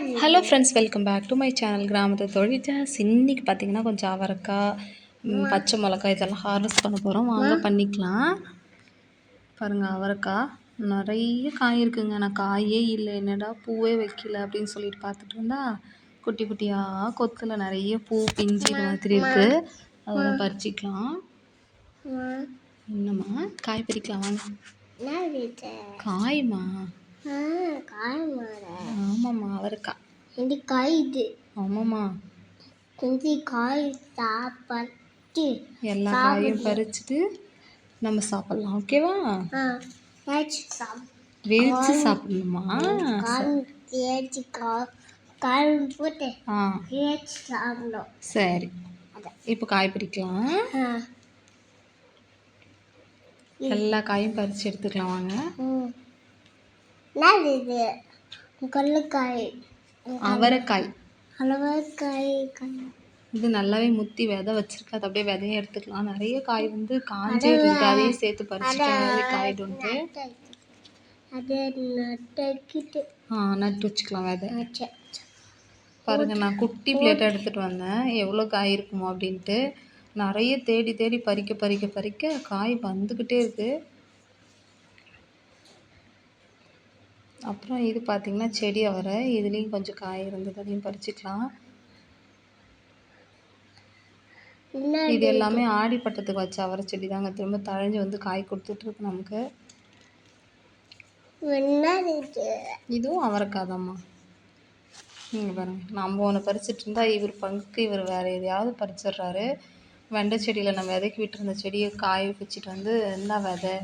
Hello friends welcome back to my channel கிராமத்து தொழில் ஜாஸ் இன்னைக்கு பார்த்தீங்கன்னா கொஞ்சம் அவரைக்காய் பச்சை மிளகாய் இதெல்லாம் ஹார்வெஸ்ட் பண்ண போகிறோம் வாங்க பண்ணிக்கலாம். பாருங்கள் அவரைக்காய். நிறைய காய் இருக்குங்க. நான் காயே இல்லை. என்னடா பூவே வைக்கல அப்படின்னு சொல்லிட்டு பார்த்துட்டு இருந்தா குட்டி குட்டியாக கொத்தில் நிறைய பூ பிஞ்சு இது மாதிரி இருக்குது அதெல்லாம் பறிச்சிக்கலாம். என்னம்மா? காய் பறிக்கலாம் வாங்க. காய்மா? ஆமாம்மா காய் இது ஆமாம்மா. இந்த காய் சாப்பிட்டு எல்லா காயும் பறிச்சுட்டு நம்ம சாப்பிட்லாம் ஓகேவா? வேவிச்சு சாப்பிடணுமா? சரி. இப்போ காய் பறிக்கலாம். எல்லா காயும் பறித்து எடுத்துக்கலாம் வாங்க. என்னது இது? கொள்ளைக்காய் அவரைக்காய். அளவக்காய் காய் இது நல்லாவே முத்தி விதை வச்சிருக்கு. அது அப்படியே விதையை எடுத்துக்கலாம். நிறைய காய் வந்து காஞ்சே இருக்கு அதையும் சேர்த்து பறிச்சுட்டு காயிடுன்ட்டு அது நட்டுக்கிட்டு ஆ நட்டு வச்சுக்கலாம் விதை. பாருங்க நான் குட்டி பிளேட்டை எடுத்துகிட்டு வந்தேன். எவ்வளோ காய் இருக்குமோ அப்படின்ட்டு. நிறைய தேடி தேடி பறிக்க பறிக்க பறிக்க காய் வந்துக்கிட்டே இருக்கு. அப்புறம் இது பார்த்தீங்கன்னா செடி அவரை இதுலேயும் கொஞ்சம் காய் இருந்தது அதையும் பறிச்சுக்கலாம். இது எல்லாமே ஆடி பட்டத்துக்கு வச்ச அவரை செடி தாங்க திரும்ப தழைஞ்சு வந்து காய் கொடுத்துட்ருக்கு நமக்கு. இதுவும் அவரைக்காய் தாம்மா. நீங்கள் பாருங்க நம்ம ஒன்று பறிச்சிட்டு இருந்தா இவர் பங்குக்கு இவர் வேறு எதையாவது பறிச்சிடுறாரு. வெண்டை செடியில் நம்ம விதைக்கு விட்டுருந்த செடியை காய வச்சுட்டு வந்து என்ன விதை?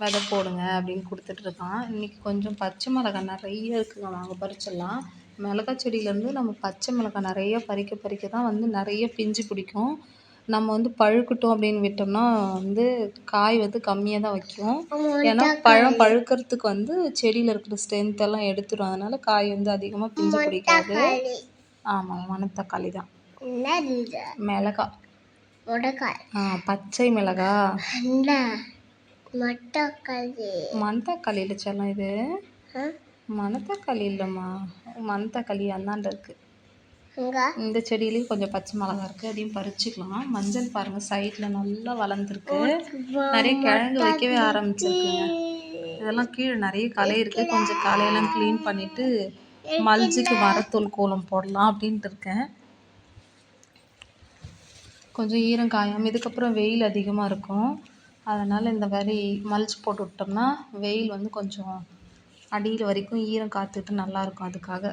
விதை போடுங்க அப்படின்னு கொடுத்துட்டு இருக்கான். இன்னைக்கு கொஞ்சம் பச்சை மிளகாய் நிறைய இருக்குங்க. வாங்க பறிச்சிடலாம். மிளகாய் செடியிலேருந்து நம்ம பச்சை மிளகாய் நிறைய பறிக்க பறிக்க தான் வந்து நிறைய பிஞ்சு பிடிக்கும். நம்ம வந்து பழுக்கட்டும் அப்படின்னு விட்டோம்னா வந்து காய் வந்து கம்மியாக தான் வைக்கும். ஏன்னா பழம் பழுக்கிறதுக்கு வந்து செடியில் இருக்கிற ஸ்ட்ரென்த் எல்லாம் எடுத்துடும் அதனால காய் வந்து அதிகமாக பிஞ்சு பிடிக்காது. ஆமாம் மணத்தக்காளி தான். முடக்காய் ஆ பச்சை மிளகா மணத்தக்காளி இல்லை செல்லம் இது மணத்தக்காளி இல்லைம்மா மணத்தக்காளி அந்தாண்ட இருக்குது இங்க இந்த செடியிலையும் கொஞ்சம் பச்சை மிளகா இருக்குது அதையும் பறிச்சுக்கலாம். மஞ்சள் பாருங்கள் சைடில் நல்லா வளர்ந்துருக்கு. நிறைய கிழங்கு வைக்கவே ஆரம்பிச்சிருக்குங்க. இதெல்லாம் கீழே நிறைய களை இருக்குது கொஞ்சம் களையெல்லாம் க்ளீன் பண்ணிவிட்டு மல்ஜுக்கு மரத்தூள் கோலம் போடலாம் அப்படின்ட்டு இருக்கேன். கொஞ்சம் ஈரம் காயாமல் இதுக்கப்புறம் வெயில் அதிகமாக இருக்கும். அதனால் இந்த மாதிரி மல்ச் போட்டு விட்டோம்னா வெயில் வந்து கொஞ்சம் அடியில் வரைக்கும் ஈரம் காத்துட்டு நல்லாயிருக்கும் அதுக்காக.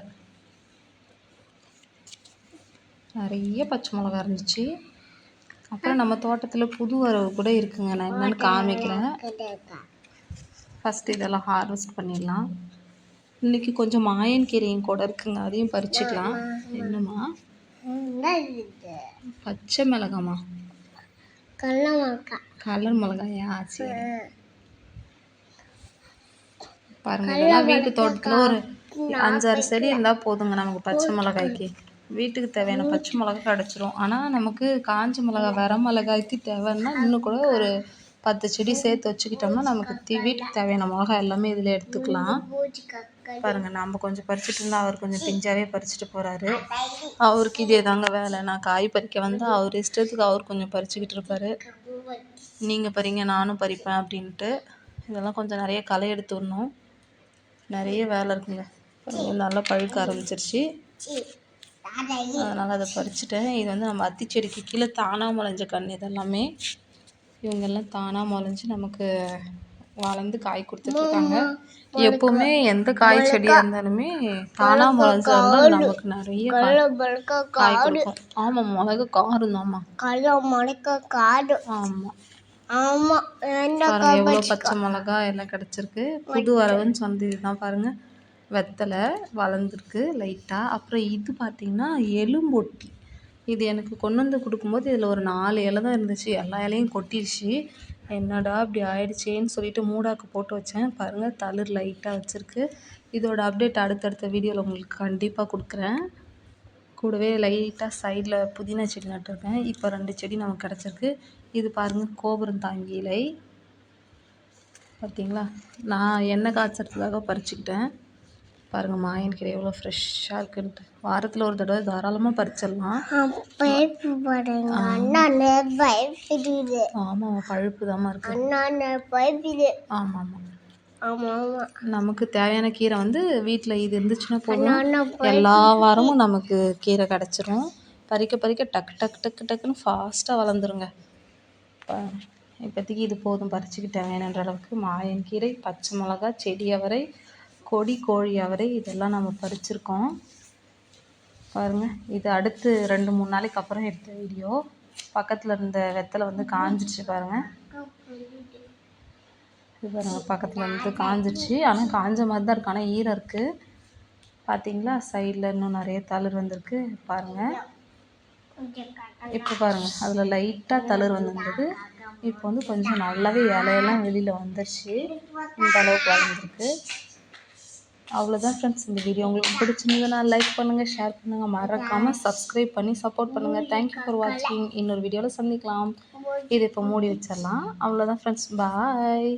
நிறைய பச்சை மிளகா இருந்துச்சு. அப்புறம் நம்ம தோட்டத்தில் புது வரவு கூட இருக்குங்க. நான் என்னென்னு காமிக்கிறேன் ஃபஸ்ட்டு இதெல்லாம் ஹார்வெஸ்ட் பண்ணிடலாம். இன்றைக்கி கொஞ்சம் மாயன் கீரையும் கூட இருக்குங்க. அதையும் பறிச்சுக்கலாம். என்னம்மா? பச்சை மிளகாமா? கடல மிளகாய் கலர் மிளகாயா? சரி. பாருங்க இதெல்லாம் வீட்டு தோட்டத்தில் ஒரு அஞ்சாறு செடி இருந்தால் போதுங்க நமக்கு பச்சை மிளகாய்க்கு. வீட்டுக்கு தேவையான பச்சை மிளகாய் கிடச்சிரும். ஆனால் நமக்கு காஞ்ச மிளகாய் வர மிளகாய்க்கு தேவைன்னா இன்னும் கூட ஒரு பத்து செடி சேர்த்து வச்சுக்கிட்டோம்னா நமக்கு தி- வீட்டுக்கு தேவையான மிளகாய் எல்லாமே இதில் எடுத்துக்கலாம். பூச்சி கக்கை பாருங்க நம்ம கொஞ்சம் பறிச்சுட்டு இருந்தா அவர் கொஞ்சம் பிஞ்சாவே பறிச்சுட்டு போறாரு. அவருக்கு இதே தாங்க வேலை. நான் காய் பறிக்க வந்து அவர் இஷ்டத்துக்கு அவர் கொஞ்சம் பறிச்சுக்கிட்டு இருப்பாரு. நீங்கள் பறிங்க நானும் பறிப்பேன் அப்படின்ட்டு. இதெல்லாம் கொஞ்சம் நிறைய களை எடுத்து விடணும். நிறைய வேலை இருக்குங்க. நல்லா பழுக்க ஆரம்பிச்சிருச்சு. அதனால் அதை பறிச்சுட்டேன். இது வந்து நம்ம அத்தி செடிக்கு கீழே தானாக முளைஞ்ச கன்று இதெல்லாமே. இவங்கெல்லாம் தானாக முளைஞ்சு நமக்கு வளர்ந்து காய் கொடுத்துட்ருக்காங்க எப்போவுமே எந்த காய் செடியாக இருந்தாலுமே தானாக முளைஞ்சா இருந்தால் நமக்கு நிறைய காய் கொடுக்கும். ஆமாம் மிளகு காரம் தான்மா மிளகாய் காடு. ஆமாம் ஆமா என்ன பாருங்க எவ்வளோ பச்சை மிளகா எல்லாம் கிடச்சிருக்கு. புது வரவுன்னு சொன்னது இதுதான் பாருங்க. வெத்தலை வளர்ந்துருக்கு லைட்டாக அப்புறம் இது பார்த்தீங்கன்னா எலும்பொட்டி. இது எனக்கு கொண்டு வந்து கொடுக்கும்போது இதில் ஒரு நாலு இலை தான் இருந்துச்சு. எல்லா இலையும் கொட்டிடுச்சு என்னடா இப்படி ஆயிடுச்சேன்னு சொல்லிட்டு மூடாக்கு போட்டு வச்சேன். பாருங்கள் தளிர் லைட்டாக வச்சுருக்கு. இதோட அப்டேட் அடுத்தடுத்த வீடியோவில் உங்களுக்கு கண்டிப்பாக கொடுக்குறேன். கூடவே லைட்டாக சைடில் புதினா செடி நட்டிருக்கேன். இப்போ ரெண்டு செடி நமக்கு கிடச்சிருக்கு. இது பாருங்கள் கோபுரம் தாங்கி இலை. பார்த்தீங்களா? நான் எண்ணெய் காய்ச்சறதுக்காக பறிச்சுக்கிட்டேன். பாருங்கள் மாயன் கீரை எவ்வளோ ஃப்ரெஷ்ஷாக இருக்குன்ட்டு. வாரத்தில் ஒரு தடவை தாராளமாக பறிச்சிடலாம். ஆமாம் பழுப்பு தாம்மா பயப்பிடு ஆமாம் ஆமாம் ஆமா ஆமா நமக்கு தேவையான கீரை வந்து வீட்டில் இது இருந்துச்சுன்னா போதும். எல்லா வாரமும் நமக்கு கீரை கிடச்சிரும். பறிக்க பறிக்க டக்கு டக்கு டக்கு டக்குன்னு ஃபாஸ்ட்டாக வளர்ந்துருங்க. இப்போ இப்போதைக்கு இது போதும். பறிச்சுக்கிட்டேன் வேணுன்ற அளவுக்கு. மாயன் கீரை பச்சை மிளகா செடி அவரை கொடி கோழி அவரை இதெல்லாம் நம்ம பறிச்சிருக்கோம். பாருங்கள் இது அடுத்து ரெண்டு மூணு நாளைக்கு அப்புறம் எடுத்த வீடியோ. பக்கத்தில் இருந்த வெத்தலை வந்து காஞ்சிடுச்சு பாருங்கள் இது பாருங்கள் பக்கத்தில் வந்து காஞ்சிடுச்சு ஆனால் காஞ்ச மாதிரி தான் இருக்கு. ஆனால் ஈரம் இருக்குது பார்த்தீங்களா சைடில் இன்னும் நிறைய தளிர் வந்திருக்கு. பாருங்கள் இப்போ பாருங்கள் அதில் லைட்டாக தளிர் வந்திருந்தது. இப்போ வந்து கொஞ்சம் நல்லாவே இலையெல்லாம் வெளியில் வந்துருச்சு. இந்த அளவுக்கு வளர்ந்துருக்கு. அவ்வளோதான் ஃப்ரெண்ட்ஸ் இந்த வீடியோ உங்களுக்கு பிடிச்சிருந்ததுன்னா லைக் பண்ணுங்கள் ஷேர் பண்ணுங்கள் மறக்காமல் சப்ஸ்கிரைப் பண்ணி சப்போர்ட் பண்ணுங்கள் தேங்க்யூ ஃபார் வாட்சிங் இன்னொரு வீடியோவில் சந்திக்கலாம். இது இப்போ மூடி வச்சிடலாம். அவ்வளோதான் ஃப்ரெண்ட்ஸ் பாய்